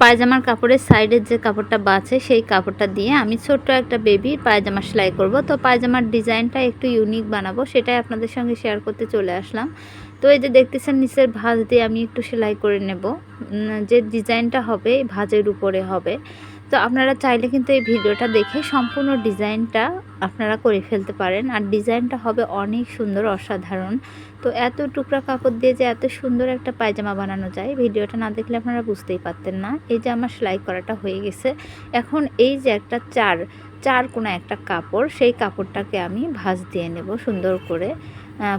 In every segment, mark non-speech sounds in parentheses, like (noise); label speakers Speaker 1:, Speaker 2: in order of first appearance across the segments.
Speaker 1: পায়জামার কাপড়ের সাইডের যে কাপড়টা বাঁচে সেই কাপড়টা দিয়ে আমি ছোট্ট একটা বেবি পায়জামা সেলাই করব। তো পায়জামার ডিজাইনটা একটু ইউনিক বানাবো, সেটাই আপনাদের সঙ্গে শেয়ার করতে চলে আসলাম। তো এই যে দেখতেছেন, নিচের ভাঁজ দিয়ে আমি একটু সেলাই করে নেব। যে ডিজাইনটা হবে ভাঁজের উপরে হবে। তো আপনারা চাইলে কিন্তু এই ভিডিওটা দেখে সম্পূর্ণ ডিজাইনটা আপনারা করে ফেলতে পারেন। আর ডিজাইনটা হবে অনেক সুন্দর, অসাধারণ। তো এত টুকরা কাপড় দিয়ে যে এত সুন্দর একটা পায়জামা বানানো যায়, ভিডিওটা না দেখলে আপনারা বুঝতেই পারতেন না। এই যে আমার সেলাই করাটা হয়ে গেছে। এখন এই যে একটা চার চার কোনো একটা কাপড়, সেই কাপড়টাকে আমি ভাঁজ দিয়ে নেব সুন্দর করে।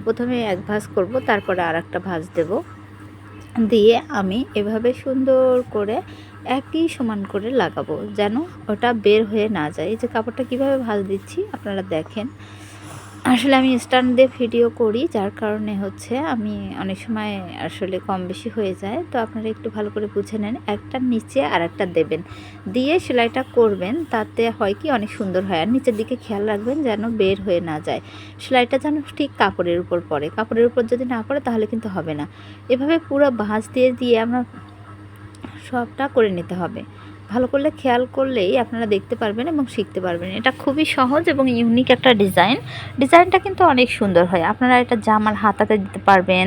Speaker 1: প্রথমে এক ভাঁজ করব, তারপরে আর একটা ভাঁজ দেব। দিয়ে আমি এভাবে সুন্দর করে একই সমান করে লাগাবো, যেন ওটা বের হয়ে না যায়। এই যে কাপড়টা কীভাবে ভাঁজ দিচ্ছি, আপনারা দেখেন। আসলে আমি স্ট্যান্ড দিয়ে ভিডিও করি, যার কারণে হচ্ছে আমি অনেক সময় আসলে কম বেশি হয়ে যায়। তো আপনারা একটু ভালো করে বুঝে নেন, একটা নিচে আর একটা দেবেন। দিয়ে সেলাইটা করবেন, তাতে হয় কি অনেক সুন্দর হয়। আর নিচের দিকে খেয়াল রাখবেন যেন বের হয়ে না যায়। সেলাইটা যেন ঠিক কাপড়ের উপর পড়ে। কাপড়ের উপর যদি না পড়ে, তাহলে কিন্তু হবে না। এভাবে পুরো ভাঁজ দিয়ে দিয়ে আমরা সবটা করে নিতে হবে। ভালো করলে খেয়াল করলেই আপনারা দেখতে পারবেন এবং শিখতে পারবেন। এটা খুবই সহজ এবং ইউনিক একটা ডিজাইন ডিজাইনটা কিন্তু অনেক সুন্দর হয়। আপনারা এটা জামার হাতাতে দিতে পারবেন,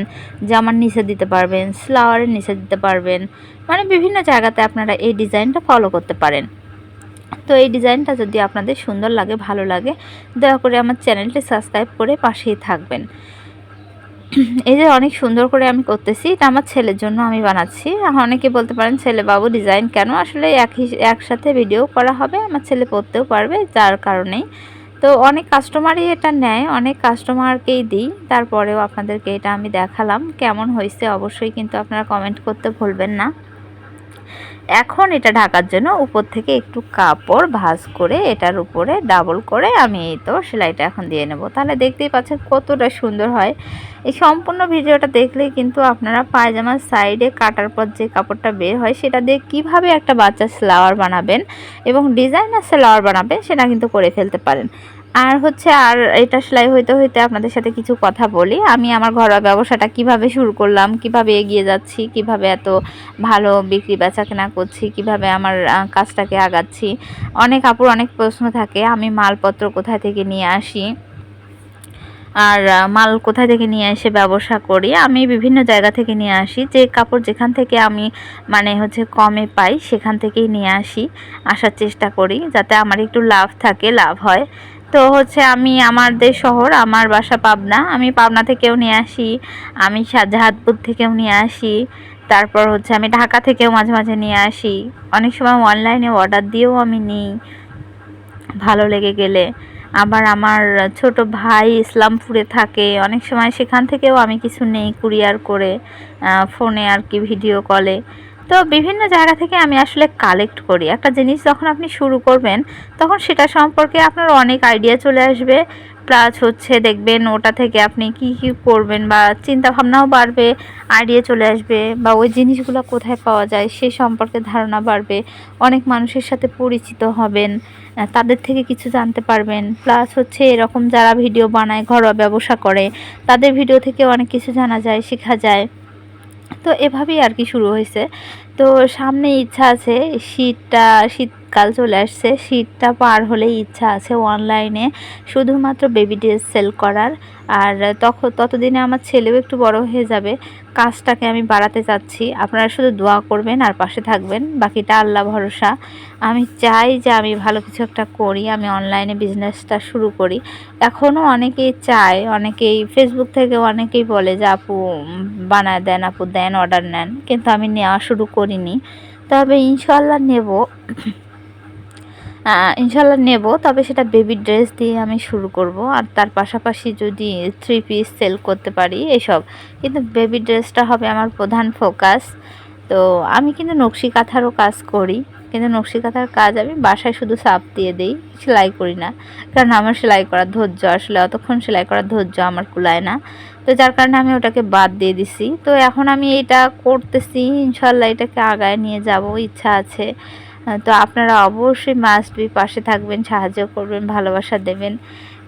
Speaker 1: জামার নিচে দিতে পারবেন স্লাওয়ারের নিচে দিতে পারবেন। মানে বিভিন্ন জায়গাতে আপনারা এই ডিজাইনটা ফলো করতে পারেন। তো এই ডিজাইনটা যদি আপনাদের সুন্দর লাগে, ভালো লাগে, দয়া করে আমার চ্যানেলটি সাবস্ক্রাইব করে পাশেই থাকবেন। (clears throat) এই যে অনেক সুন্দর করে আমি করতেছি, এটা আমার ছেলের জন্য আমি বানাচ্ছি। অনেকে বলতে পারেন, ছেলে বাবু ডিজাইন কেন? আসলে একই একসাথে ভিডিও করা হবে, আমার ছেলে পড়তেও পারবে, যার কারণেই। তো অনেক কাস্টমারই এটা নেয়, অনেক কাস্টমারকেই দিই, তারপরেও আপনাদেরকে এটা আমি দেখালাম, কেমন হয়েছে অবশ্যই কিন্তু আপনারা কমেন্ট করতে ভুলবেন না। এখন এটা ঢাকার জন্য উপর থেকে একটু কাপড় ভাঁজ করে এটার উপরে ডাবল করে আমি এই তো সেলাইটা এখন দিয়ে নেব। তাহলে দেখতেই পাচ্ছেন কতটা সুন্দর হয়। এই সম্পূর্ণ ভিডিওটা দেখলে কিন্তু আপনারা পায়জামার সাইডে কাটার পর যে কাপড়টা বের হয়, সেটা দিয়ে কীভাবে একটা বাচ্চা স্লাওয়ার বানাবেন এবং ডিজাইনার স্লাওয়ার বানাবেন সেটা কিন্তু করে ফেলতে পারেন। আর হচ্ছে, আর এটা সেলাই হইতে হইতে আপনাদের সাথে কিছু কথা বলি। আমি আমার ঘরোয়া ব্যবসাটা কীভাবে শুরু করলাম, কীভাবে এগিয়ে যাচ্ছি, কীভাবে এত ভালো বিক্রি বেচা কেনা করছি, কীভাবে আমার কাজটাকে আগাচ্ছি। অনেক আপুর অনেক প্রশ্ন থাকে, আমি মালপত্র কোথায় থেকে নিয়ে আসি? আর মাল কোথায় থেকে নিয়ে এসে ব্যবসা করি? আমি বিভিন্ন জায়গা থেকে নিয়ে আসি, যে কাপড় যেখান থেকে আমি মানে হচ্ছে কমে পাই, সেখান থেকেই নিয়ে আসি, আসার চেষ্টা করি, যাতে আমার একটু লাভ থাকে, লাভ হয়। তো হচ্ছে আমি আমাদের শহর, আমার বাসা পাবনা। আমি পাবনা থেকেও নিয়ে আসি, আমি শাহজাহাদপুর থেকেও নিয়ে আসি, তারপর হচ্ছে আমি ঢাকা থেকেও মাঝে মাঝে নিয়ে আসি। অনেক সময় অনলাইনে অর্ডার দিয়েও আমি নিই, ভালো লেগে গেলে। আবার আমার ছোট ভাই ইসলামপুরে থাকে, অনেক সময় সেখান থেকেও আমি কিছু নেই কুরিয়ার করে ফোনে আর কি ভিডিও কলে তো বিভিন্ন জায়গা থেকে আমি আসলে কালেক্ট করি। একটা জিনিস যখন আপনি শুরু করবেন, তখন সেটা সম্পর্কে আপনার অনেক আইডিয়া চলে আসবে। প্লাস হচ্ছে দেখবেন ওটা থেকে আপনি কি কি করবেন বা চিন্তা ভাবনাও বাড়বে আইডিয়া চলে আসবে বা ওই জিনিসগুলো কোথায় পাওয়া যায় সে সম্পর্কে ধারণা বাড়বে। অনেক মানুষের সাথে পরিচিত হবেন তাদের থেকে কিছু জানতে পারবেন। প্লাস হচ্ছে এরকম যারা ভিডিও বানায়, ঘরোয়া ব্যবসা করে, তাদের ভিডিও থেকে অনেক কিছু জানা যায়, শেখা যায়। তো এভাবেই আর কি শুরু হয়েছে। তো সামনে ইচ্ছা আছে শীতটা শীতকাল চলে আসছে, শীতটা পার হলেই ইচ্ছা আছে অনলাইনে শুধুমাত্র বেবি ড্রেস সেল করার। আর তখন ততদিনে আমার ছেলেও একটু বড় হয়ে যাবে। কাজটাকে আমি বাড়াতে চাচ্ছি। আপনারা শুধু দোয়া করবেন আর পাশে থাকবেন। বাকিটা আল্লাহ ভরসা। আমি চাই যে আমি ভালো কিছু একটা করি, আমি অনলাইনে বিজনেসটা শুরু করি। এখনও অনেকেই চায়, অনেকেই ফেসবুক থেকে অনেকেই বলে যে, আপু, বানায় দেন, আপু দেন অর্ডার নেন। কিন্তু আমি নেওয়া শুরু করিনি। তবে ইনশাল্লাহ নেব। ইনশাল্লাহ নেব, তবে সেটা বেবি ড্রেস দিয়ে আমি শুরু করব। আর তার পাশাপাশি যদি থ্রি পিস সেল করতে পারি এসব। কিন্তু বেবি ড্রেসটা হবে আমার প্রধান ফোকাস তো আমি কিন্তু নকশি কাঁথারও কাজ করি। কিন্তু নকশি কাঁথার কাজ আমি বাসায় শুধু চাপ দিয়ে দিই, সেলাই করি না। কারণ আমার সেলাই করার ধৈর্য আসলে, অতক্ষণ সেলাই করার ধৈর্য আমার কুলায় না। তো যার কারণে আমি ওটাকে বাদ দিয়ে দিছি। তো এখন আমি এটা করতেছি, ইনশাল্লাহ এটাকে আগায় নিয়ে যাব, ইচ্ছা আছে। তো আপনারা অবশ্যই মাস্ট বি পাশে থাকবেন, সাহায্য করবেন, ভালোবাসা দেবেন।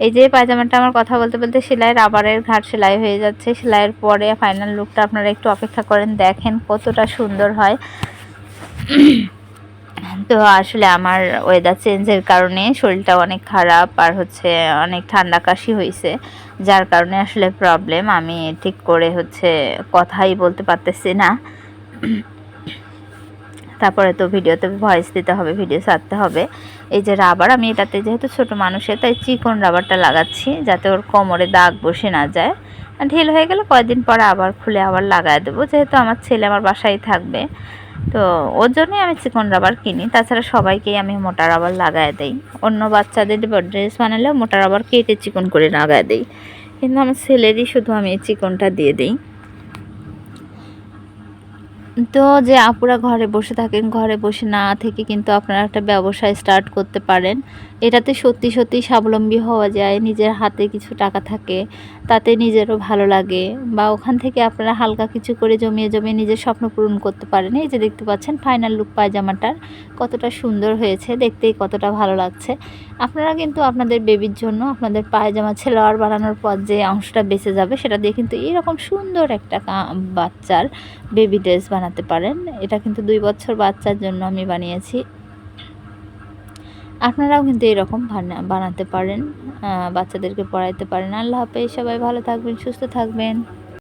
Speaker 1: এই যে পায়জামাটা আমার কথা বলতে বলতে সেলাইয়ের আবারের ঘাট সেলাই হয়ে যাচ্ছে। সেলাইয়ের পরে ফাইনাল লুকটা আপনারা একটু অপেক্ষা করেন, দেখেন কতটা সুন্দর হয়। তো আসলে আমার ওয়েদার চেঞ্জের কারণে শরীরটা অনেক খারাপ আর হচ্ছে অনেক ঠান্ডা কাশি হয়েছে যার কারণে আসলে প্রবলেম আমি ঠিক করে হচ্ছে কথাই বলতে পারতেছি না। তারপরে তো ভিডিওতে ভয়েস দিতে হবে ভিডিও ছাড়তে হবে। এই যে রাবার আমি এটাতে যেহেতু ছোট মানুষের তাই চিকন রাবারটা লাগাচ্ছি যাতে ওর কোমরে দাগ বসে না যায়। ঢিল হয়ে গেলে কয়েকদিন পরে আবার খুলে আবার লাগায় দেবো, যেহেতু আমার ছেলে আমার বাসায় থাকবে। তো ওর জন্যই আমি চিকন রাবার কিনি, তাছাড়া সবাইকেই আমি মোটা রাবার লাগায় দিই। অন্য বাচ্চাদের ড্রেস বানালেও মোটা রাবার কেটে চিকন করে লাগায় দিই। কিন্তু আমার ছেলেরই শুধু আমি চিকনটা দিয়ে দিই। তো যে আপুরা ঘরে বসে থাকেন, ঘরে বসে না থেকে কিন্তু আপনারা একটা ব্যবসা স্টার্ট করতে পারেন। এটাতে সত্যি সত্যি স্বাবলম্বী হওয়া যায়, নিজের হাতে কিছু টাকা থাকে, তাতে নিজেরও ভালো লাগে বা ওখান থেকে আপনারা হালকা কিছু করে জমিয়ে জমিয়ে নিজের স্বপ্ন পূরণ করতে পারেন। এই যে দেখতে পাচ্ছেন ফাইনাল লুক পায়জামাটার, কতটা সুন্দর হয়েছে, দেখতেই কতটা ভালো লাগছে। আপনারা কিন্তু আপনাদের বেবির জন্য আপনাদের পায়জামা ছেলোয়ার বানানোর পর যে অংশটা বেঁচে যাবে, সেটা দিয়ে কিন্তু এরকম সুন্দর একটা বাচ্চার বেবি ড্রেস বানাতে পারেন। এটা কিন্তু দুই বছর বাচ্চার জন্য আমি বানিয়েছি। আপনারাও কিন্তু এরকম বানাতে পারেন বাচ্চাদেরকে পড়াইতে পারেন। আল্লাহ হাফেজ, সবাই ভালো থাকবেন, সুস্থ থাকবেন।